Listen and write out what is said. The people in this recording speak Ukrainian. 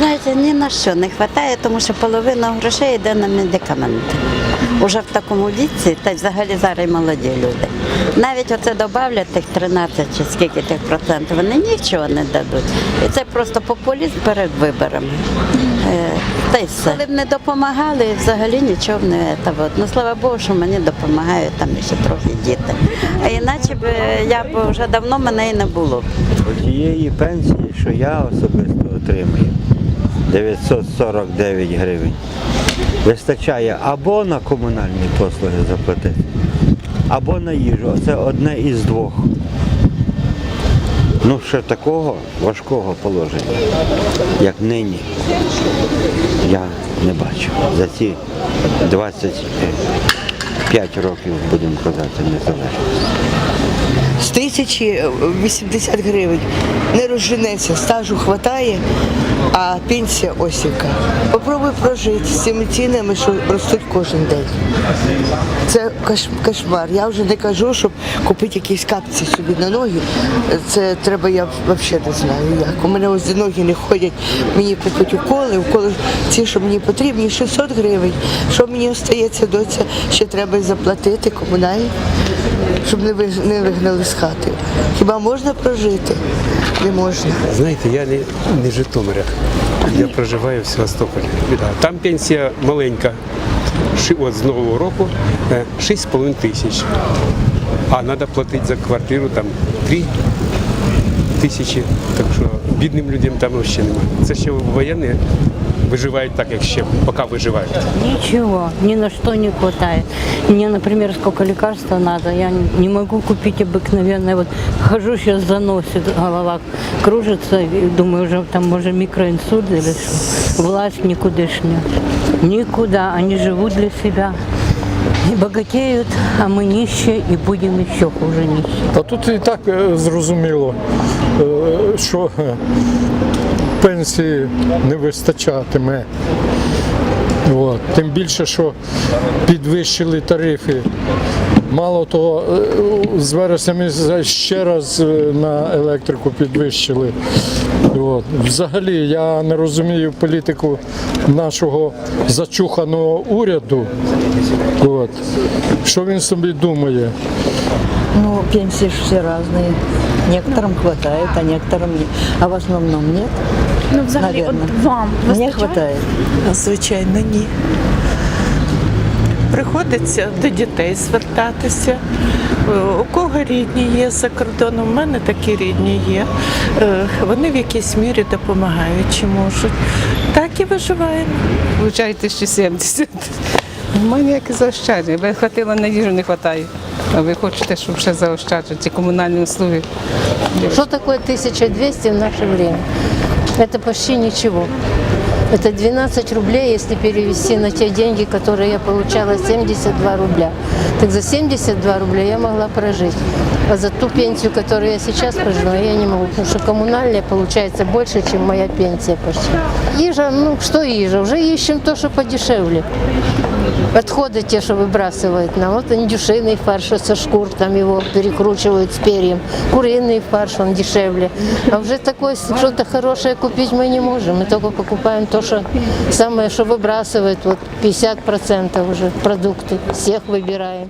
Знаєте, ні на що не вистачає, тому що половина грошей йде на медикаменти. Уже в такому віці, та взагалі зараз і молоді люди. Навіть оце додавлять тих 13 чи скільки тих процентів, вони нічого не дадуть. І це просто популізм перед виборами. Е, Та й все. Коли б не допомагали, взагалі нічого не от. Ну слава Богу, що мені допомагають там ще трохи діти. А іначе б я б вже давно мене і не було. Тієї пенсії, що я особисто отримую, 949 гривень, вистачає або на комунальні послуги заплатити, або на їжу. Це одне із двох. Ну, ще такого важкого положення, як нині, я не бачу. За ці 25 років, будемо казати, незалежності. З тисячі 80 гривень. Не розженеться, стажу хватає, а пенсія ось яка. Попробуй прожити з цими цінами, що ростуть кожен день. Це кошмар. Я вже не кажу, щоб купити якісь капці собі на ноги. Це треба, я взагалі не знаю як. У мене ось ноги не ходять, мені купити уколи, уколи ці, що мені потрібні, 600 гривень. Що мені остається доця, ще треба заплатити комунальні, щоб не вигнали з хати. Хіба можна прожити? Не можна. Знаєте, я не, не Житомиря. Я проживаю в Севастополі. Там пенсія маленька. От з нового року е, 6,5 тисяч. А треба платити за квартиру там 3 тисячі. Так що бідним людям там взагалі немає. Це ще воєнні виживають так, як ще, поки виживають. Ничего, ни на что не хватает. Мне, например, сколько лекарства надо, я не могу купить обыкновенное. Вот хожу сейчас заносит, голова кружится, и думаю, уже там может микроинсульт или что. Власть никудышняя. Никуда, они живут для себя. И богатеют, а мы нищие и будем еще хуже нищие. Та тут і так е, зрозуміло, е, що е, пенсії не вистачатиме. От. Тим більше, що підвищили тарифи. Мало того, е, з вересня місяця ще раз е, на електрику підвищили. От. Взагалі я не розумію політику нашого зачуханого уряду. От. Що він собі думає? Ну, пенсии же все разные. Некоторым хватает, а некоторым нет. А в основном нет. Ну, взагалі, Наверно. от вам Мне вистачає? хватает. Звичайно, ні. Приходиться до дітей звертатися. Е, У кого рідні є за кордоном, у мене такі рідні є. Е, Вони в якійсь мірі допомагають чи можуть. Так і виживаємо. Получаю 1070. У мене як і заощадження. Би хватило на їжу, не вистачає. А ви хочете, щоб ще заощаджувати ці комунальні услуги? Что такое 1200 в наше время? Это почти ничего. Это 12 рублей, если перевести на те деньги, которые я получала, 72 рубля. Так за 72 рубля я могла прожить. А за ту пенсию, которую я сейчас прожила, я не могу, потому что коммунальная получается больше, чем моя пенсия почти. Ежа, ну что ежа, уже ищем то, что подешевле. Отходы те, что выбрасывают нам. Вот индюшиный фарш со шкур, там его перекручивают с перьем. Куриный фарш, он дешевле. А уже такое что-то хорошее купить мы не можем. Мы только покупаем то, что самое, что выбрасывают. Вот 50% уже продукты. Всех выбираем.